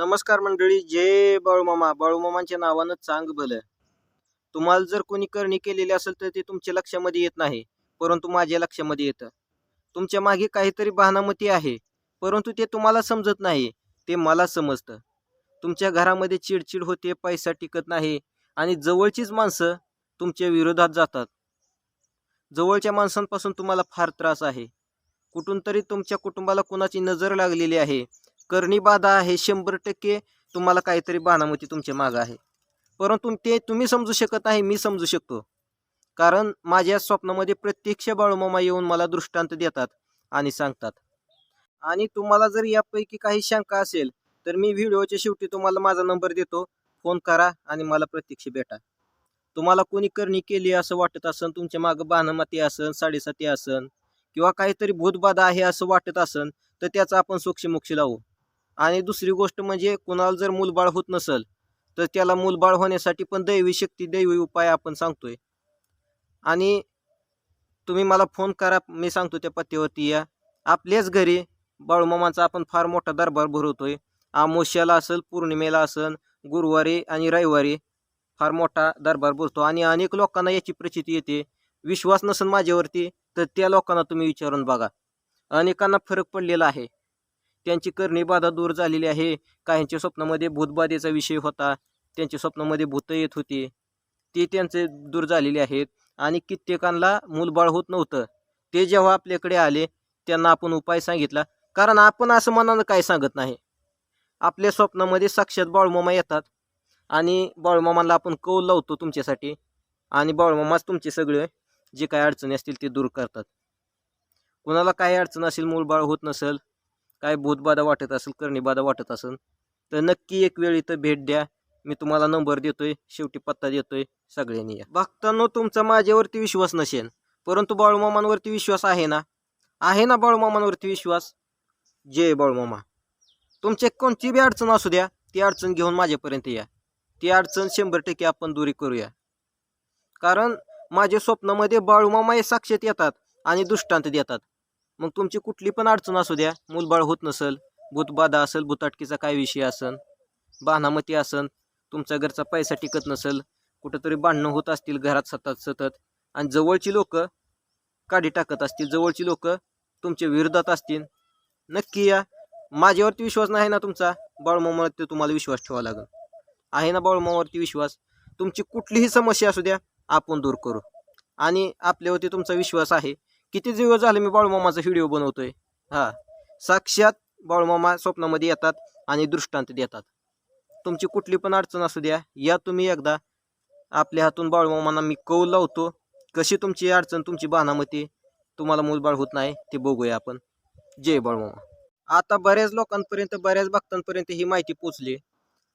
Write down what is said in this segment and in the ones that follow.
नमस्कार मंडळी जय बाळूमामा बाळूमामांच्या नावानं चांग भलं. तुम्हाला जर कोणी करणी केलेली असेल तर ते तुमच्या लक्षामध्ये येत नाही परंतु माझ्या लक्षामध्ये येतं. तुमच्या मागे काहीतरी बहानामती आहे परंतु ते तुम्हाला समजत नाही ते मला समजतं. तुमच्या घरामध्ये चिडचिड होते पैसा टिकत नाही आणि जवळचीच माणसं तुमच्या विरोधात जातात. जवळच्या माणसांपासून तुम्हाला फार त्रास आहे. कुठून तरी तुमच्या कुटुंबाला कुणाची नजर लागलेली आहे करणी बाधा आहे शंभर टक्के तुम्हाला काहीतरी बाणामती तुमच्या मागं आहे. परंतु ते तुम्ही समजू शकत नाही मी समजू शकतो. कारण माझ्या स्वप्नामध्ये प्रत्यक्ष बाळूमामा येऊन मला दृष्टांत देतात आणि सांगतात. आणि तुम्हाला जर यापैकी काही शंका असेल तर मी व्हिडिओच्या शेवटी तुम्हाला माझा नंबर देतो. फोन करा आणि मला प्रत्यक्ष भेटा. तुम्हाला कोणी करणी केली असं वाटत असन तुमच्या मागं बहानामती असन साडेसाती असन किंवा काहीतरी भूतबाधा आहे असं वाटत असन तर त्याचा आपण सोक्षमोक्ष लावू. आणि दुसरी गोष्ट म्हणजे कुणाला जर मूलबाळ होत नसेल तर त्याला मूलबाळ होण्यासाठी पण दैवी शक्ती दैवी उपाय आपण सांगतोय. आणि तुम्ही मला फोन करा मी सांगतो त्या पत्त्यावरती या. आपल्याच घरी बाळूमामाचा आपण फार मोठा दरबार भरवतोय. अमावस्याला असेल पौर्णिमेला असेल गुरुवारी आणि रविवारी फार मोठा दरबार भरतो. आणि अनेक लोकांना याची प्रचिती येते. विश्वास नसेल माझ्यावरती तर त्या लोकांना तुम्ही विचारून बघा. अनेकांना फरक पडलेला आहे. त्यांची करणी बाधा दूर झालेली आहे. काहींच्या स्वप्नामध्ये भूतबाधेचा विषय होता. त्यांच्या स्वप्नामध्ये भूतं येत होती. ते त्यांचे दूर झालेले आहेत आणि कित्येकांना मूलबाळ होत नव्हतं. ते जेव्हा आपल्याकडे आले त्यांना आपण उपाय सांगितला. कारण आपण असं मनानं काय सांगत नाही. आपल्या स्वप्नामध्ये साक्षात बाळूमामा येतात. आणि बाळूमामाला आपण कौल लावतो तुमच्यासाठी. आणि बाळूमामाच तुमचे सगळे जे काय अडचणी असतील ते दूर करतात. कुणाला काही अडचण असेल मूलबाळ होत नसेल काय भूतबाधा वाटत असेल करणीबाधा वाटत असेल तर नक्की एक वेळ इथं भेट द्या. मी तुम्हाला नंबर देतोय शेवटी पत्ता देतोय. सगळ्यांनी या. बघताना तुमचा माझ्यावरती विश्वास नसेल परंतु बाळूमामांवरती विश्वास आहे ना? आहे ना बाळूमामांवरती विश्वास? जय बाळूमामा. तुमचे कोणती बी अडचण असू द्या ती अडचण घेऊन माझ्यापर्यंत या. ती अडचण शंभर टक्के आपण दुरी करूया. कारण माझ्या स्वप्नामध्ये बाळूमामा हे साक्षात येतात आणि दृष्टांत देतात. मग तुमची कुठली पण अडचण असू द्या मूलबाळ होत नसेल भूतबाधा असेल भूताटकीचा काय विषय असेल बाणामती असन तुमच्या घरचा पैसा टिकत नसेल कुठंतरी भांडणं होत असतील घरात सतत सतत आणि जवळची लोक काढी टाकत असतील जवळची लोक तुमच्या विरोधात असतील नक्की या. माझ्यावरती विश्वास नाही ना तुमचा? बाळूमामावरती तुम्हाला विश्वास ठेवावा लागेल. आहे ना बाळूमामावरती विश्वास? तुमची कुठलीही समस्या असू द्या आपण दूर करू. आणि आपल्यावरती तुमचा विश्वास आहे. किती दिवस झाले मी बाळूमामाचा व्हिडिओ बनवतोय? हा. साक्षात बाळूमामा स्वप्नामध्ये येतात आणि दृष्टांत देतात. तुमची कुठली पण अडचण असू द्या या तुम्ही एकदा आपल्या हातून बाळूमामांना मी कौल लावतो. कशी तुमची अडचण तुमची बहानामती तुम्हाला मूलबाळ होत नाही ते बघूया आपण. जय बाळूमामा. आता बऱ्याच लोकांपर्यंत बऱ्याच भक्तांपर्यंत ही माहिती पोचली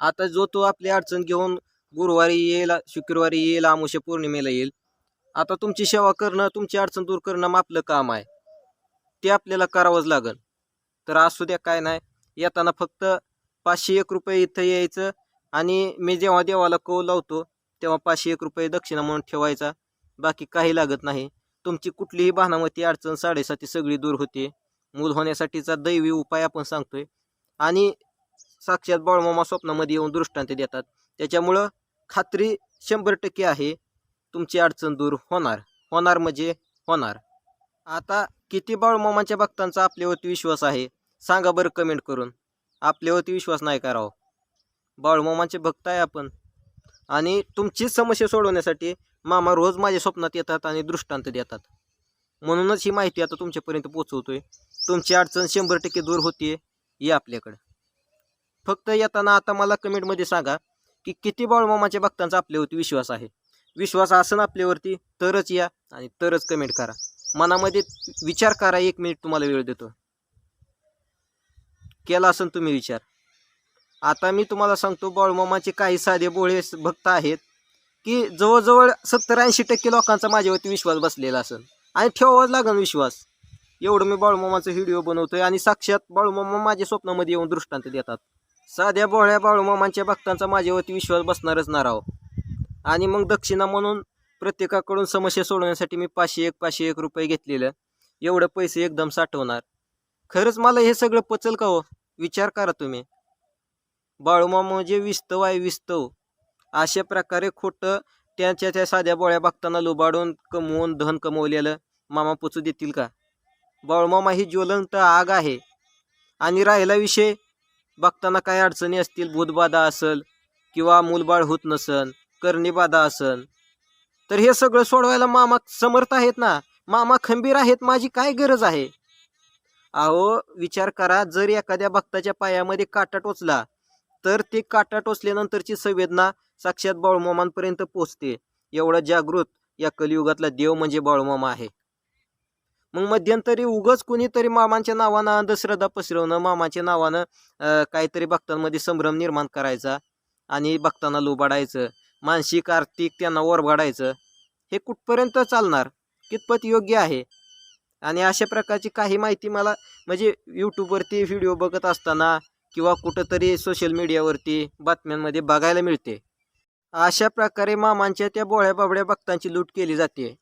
आता जो तो आपली अडचण घेऊन गुरुवारी येईल शुक्रवारी येईल अमावस्या पौर्णिमेला येईल आता तुमची सेवा करणं तुमची अडचण दूर करणं मग आपलं काम आहे. ते आपल्याला करावंच लागेल. तर असू द्या काय नाही. येताना फक्त पाचशे एक रुपये इथं यायचं आणि मी जेव्हा देवाला कौल लावतो तेव्हा पाचशे एक रुपये दक्षिणा म्हणून ठेवायचा. बाकी काही लागत नाही. तुमची कुठलीही बाणामती अडचण साडेसाती सगळी दूर होते. मूल होण्यासाठीचा दैवी उपाय आपण सांगतोय. आणि साक्षात बाळमामा स्वप्नामध्ये येऊन दृष्टांत देतात. त्याच्यामुळं खात्री शंभर टक्के आहे. तुमची अडचण दूर होणार. होणार म्हणजे होणार. आता किती बाळमामांच्या भक्तांचा आपल्यावरती विश्वास आहे सांगा बरं कमेंट करून. आपल्यावरती विश्वास नाही करावं बाळमामांचे भक्त आहे आपण. आणि तुमचीच समस्या सोडवण्यासाठी मामा रोज माझ्या स्वप्नात येतात आणि दृष्टांत देतात. म्हणूनच ही माहिती आता तुमच्यापर्यंत पोचवतोय तुमची अडचण शंभर टक्के दूर होतीये ये आपल्याकडं. फक्त येताना आता मला कमेंटमध्ये सांगा की किती बाळमामाच्या भक्तांचा आपल्यावरती विश्वास आहे? विश्वास असन आपल्यावरती तरच या आणि तरच कमेंट करा. मनामध्ये विचार करा एक मिनिट तुम्हाला वेळ देतो. केला असन तुम्ही विचार. आता मी तुम्हाला सांगतो बाळूमामाचे काही साधे बोळे भक्त आहेत की जवळजवळ सत्तर ऐंशी टक्के लोकांचा माझ्यावरती विश्वास बसलेला असेल आणि ठेवावाच लागेल विश्वास. एवढं मी बाळूमामाचा व्हिडिओ बनवतोय आणि साक्षात बाळूमामा माझ्या स्वप्नामध्ये येऊन दृष्टांत देतात. साध्या बोळ्या बाळूमामांच्या भक्तांचा माझ्यावरती विश्वास बसणारच ना राहो आणि मग दक्षिणा म्हणून प्रत्येकाकडून समस्या सोडवण्यासाठी मी पाचशे एक पाचशे एक रुपये घेतलेलं. एवढं पैसे एकदम साठवणार. खरंच मला हे सगळं पचल का हो? विचार करा तुम्ही. बाळूमामा म्हणजे विस्तव आहे विस्तव. अशा प्रकारे खोटं त्यांच्या त्या साध्या बोळ्या बघताना लुबाडून कमवून धन कमवलेलं मामा पोचू देतील का? बाळूमामा ही ज्वलंत आग आहे. आणि राहिला विषय बघताना काय अडचणी असतील भूतबाधा असेल किंवा मूलबाळ होत नसन करणीबाधा असन तर हे सगळं सोडवायला मामा समर्थ आहेत ना? मामा खंबीर आहेत माझी काय गरज आहे? अहो विचार करा जर एखाद्या भक्ताच्या पायामध्ये काटा टोचला तर ते काटा टोचल्यानंतरची संवेदना साक्षात बाळूमामांपर्यंत पोचते. एवढा जागृत या कलियुगातला देव म्हणजे बाळूमामा आहे. मग मध्यंतरी उगच कुणीतरी मामांच्या नावानं अंधश्रद्धा पसरवणं मामाच्या नावानं काहीतरी भक्तांमध्ये संभ्रम निर्माण करायचा आणि भक्तांना लुबाडायचं. मानसिक आर्थिक त्यांना ओरबाडायचं हे कुठपर्यंत चालणार? कितपत योग्य आहे? आणि अशा प्रकारची काही माहिती मला म्हणजे यूट्यूबवरती व्हिडिओ बघत असताना किंवा कुठंतरी सोशल मीडियावरती बातम्यांमध्ये बघायला मिळते. अशा प्रकारे मामांच्या त्या बोळ्या बाबड्या भक्तांची लूट केली जाते.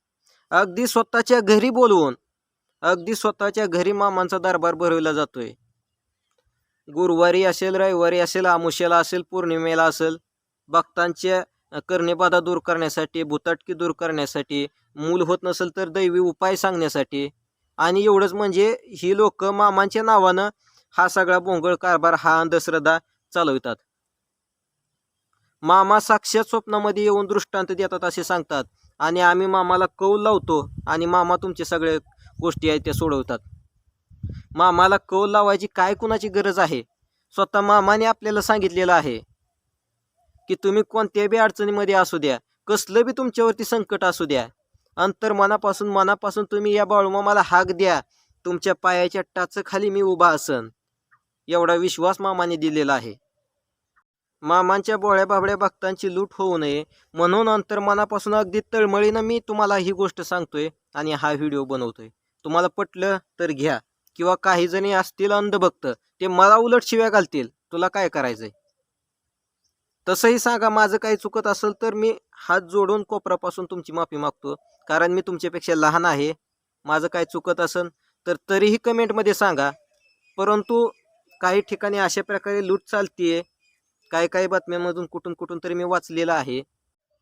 अगदी स्वतःच्या घरी बोलवून अगदी स्वतःच्या घरी मामांचा दरबार भरवला जातोय. गुरुवारी असेल रविवारी असेल आमुष्याला असेल पौर्णिमेला असेल भक्तांच्या करणेबाधा दूर करण्यासाठी भूताटकी दूर करण्यासाठी मूल होत नसेल तर दैवी उपाय सांगण्यासाठी. आणि एवढंच म्हणजे ही लोक मामांच्या नावानं हा सगळा बोंगळ कारभार हा अंधश्रद्धा चालवितात. मामा साक्षात स्वप्नामध्ये येऊन दृष्टांत देतात असे सांगतात. आणि आम्ही मामाला कौल लावतो आणि मामा तुमचे सगळे गोष्टी आहेत त्या सोडवतात. मामाला कौल लावायची काय कुणाची गरज आहे? स्वतः मामाने आपल्याला सांगितलेलं आहे. की तुम्ही कोणत्याही बी अडचणीमध्ये असू द्या कसलं बी तुमच्यावरती संकट असू द्या अंतर मनापासून मनापासून तुम्ही या बाळूमामाला हाक द्या तुमच्या पायाच्या टाचखाली मी उभा असन एवढा विश्वास मामाने दिलेला आहे. मामांच्या बोळ्या बाबड्या भक्तांची लूट होऊ नये म्हणून अंतर मनापासून अगदी तळमळीनं मी तुम्हाला ही गोष्ट सांगतोय आणि हा व्हिडिओ बनवतोय. तुम्हाला पटलं तर घ्या किंवा काही जणी असतील अंधभक्त ते मला उलट शिव्या घालतील तुला काय करायचंय? तसंही सांगा माझं काही चुकत असेल तर मी हात जोडून कोपरापासून तुमची माफी मागतो. कारण मी तुमच्यापेक्षा लहान आहे. माझं काय चुकत असेल तर तरीही कमेंटमध्ये सांगा. परंतु काही ठिकाणी अशा प्रकारे लूट चालतीये. काही काही बातम्यांमधून कुठून कुठून तरी मी वाचलेलं आहे.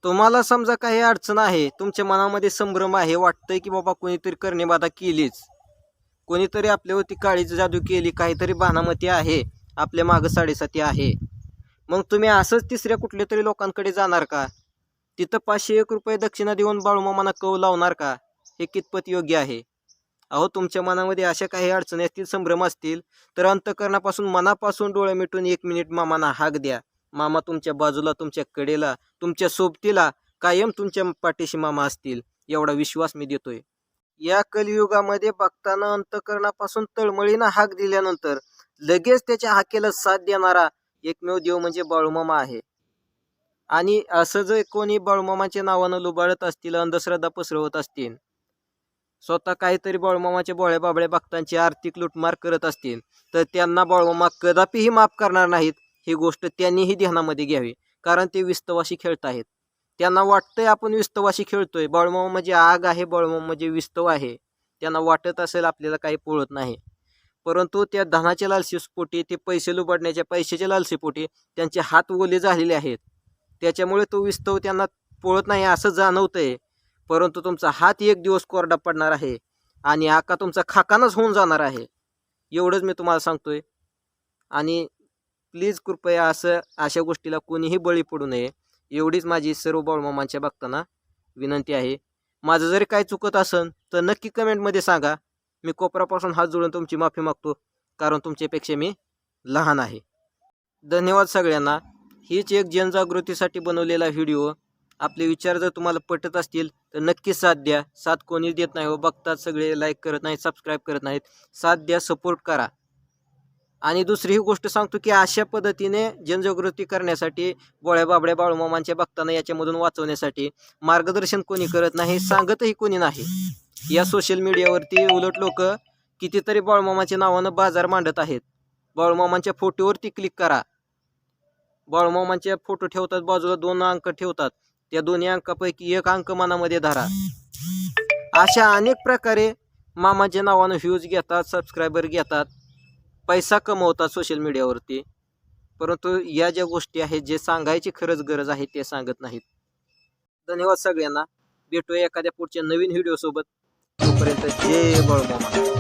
तुम्हाला समजा काही अडचण आहे तुमच्या मनामध्ये संभ्रम आहे वाटतंय की बाबा कोणीतरी करणेबाधा केलीच. कोणीतरी आपल्यावरती काळीच जादू केली काहीतरी बहानामती आहे. आपल्या मागं साडेसाती आहे. मग तुम्ही असंच तिसऱ्या कुठल्या तरी लोकांकडे जाणार का? तिथं पाचशे एक रुपये दक्षिणा देऊन बाळूमामांना कव लावणार का? हे कितपत योग्य आहे? अहो तुमच्या मनामध्ये अशा काही अडचणी असतील संभ्रम असतील तर अंतकरणापासून मनापासून डोळे मिटून एक मिनिट मामांना हाक द्या. मामा तुमच्या बाजूला तुमच्या कडेला तुमच्या सोबतीला कायम तुमच्या पाठीशी मामा असतील एवढा विश्वास मी देतोय. या कलियुगामध्ये बघताना अंतकरणापासून तळमळीनं हाक दिल्यानंतर लगेच त्याच्या हाकेला साथ देणारा एकमेव देव म्हणजे बाळूमामा आहे. आणि असं जर कोणी बाळूमामाच्या नावानं लुबाळत असतील अंधश्रद्धा पसरवत असतील स्वतः काहीतरी बाळूमामाच्या बोळ्या बाबळ्या भक्तांची आर्थिक लुटमार करत असतील तर त्यांना बाळूमामा कदापिही माफ करणार नाहीत ही गोष्ट त्यांनीही ध्यानामध्ये घ्यावी कारण ते विस्तवाशी खेळत आहेत. त्यांना वाटतंय आपण विस्तवाशी खेळतोय बाळूमामा म्हणजे आग आहे बाळूमामा म्हणजे विस्तव आहे. त्यांना वाटत असेल आपल्याला काही पोळत नाही. परंतु त्या धनाच्या लालसेपोटी ते पैसे लुबाडण्याच्या पैशाच्या लालसेपोटी त्यांचे हात ओले झालेले आहेत. त्याच्यामुळे तो विस्तव त्यांना पळत नाही असं जाणवतंय. परंतु तुमचा हात एक दिवस कोरडा पडणार आहे आणि आका तुमचा खाकानच होऊन जाणार आहे. एवढंच मी तुम्हाला सांगतोय. आणि प्लीज कृपया असं अशा गोष्टीला कोणीही बळी पडू नये. एवढीच माझी सर्व बाळमामांच्या बघताना विनंती आहे. माझं जरी काय चुकत असेल तर नक्की कमेंटमध्ये सांगा. मी कोपरापासून हात जोडून तुमची माफी मागतो कारण तुमच्यापेक्षा मी लहान आहे. धन्यवाद सगळ्यांना. हीच एक जनजागृतीसाठी बनवलेला व्हिडिओ. आपले विचार जर तुम्हाला पटत असतील तर नक्की साथ द्या. साथ कोणीच देत नाही हो बघतात सगळे लाईक करत नाहीत सबस्क्राईब करत नाहीत. साथ द्या सपोर्ट करा. आणि दुसरी ही गोष्ट सांगतो की अशा पद्धतीने जनजागृती करण्यासाठी गोळ्या बाबड्या बाळूमामांच्या भक्तांना याच्यामधून वाचवण्यासाठी मार्गदर्शन कोणी करत नाही सांगतही कोणी नाही. या सोशल मीडियावरती उलट लोक कितीतरी बाळूमामाच्या नावानं बाजार मांडत आहेत. बाळूमामांच्या फोटोवरती क्लिक करा. बाळूमामांचे फोटो ठेवतात बाजूला दोन अंक ठेवतात. त्या दोन्ही अंकापैकी एक अंक मनामध्ये धरा. अशा अनेक प्रकारे मामाच्या नावानं व्ह्यूज घेतात सबस्क्रायबर घेतात. पैसा कमवतात सोशल मीडियावरती परंतु या ज्या गोष्टी आहेत जे सांगायची खरंच गरज आहे ते सांगत नाहीत. धन्यवाद सगळ्यांना. भेटूया एखाद्या पुढच्या नवीन व्हिडिओसोबत तोपर्यंत जय बळमामा.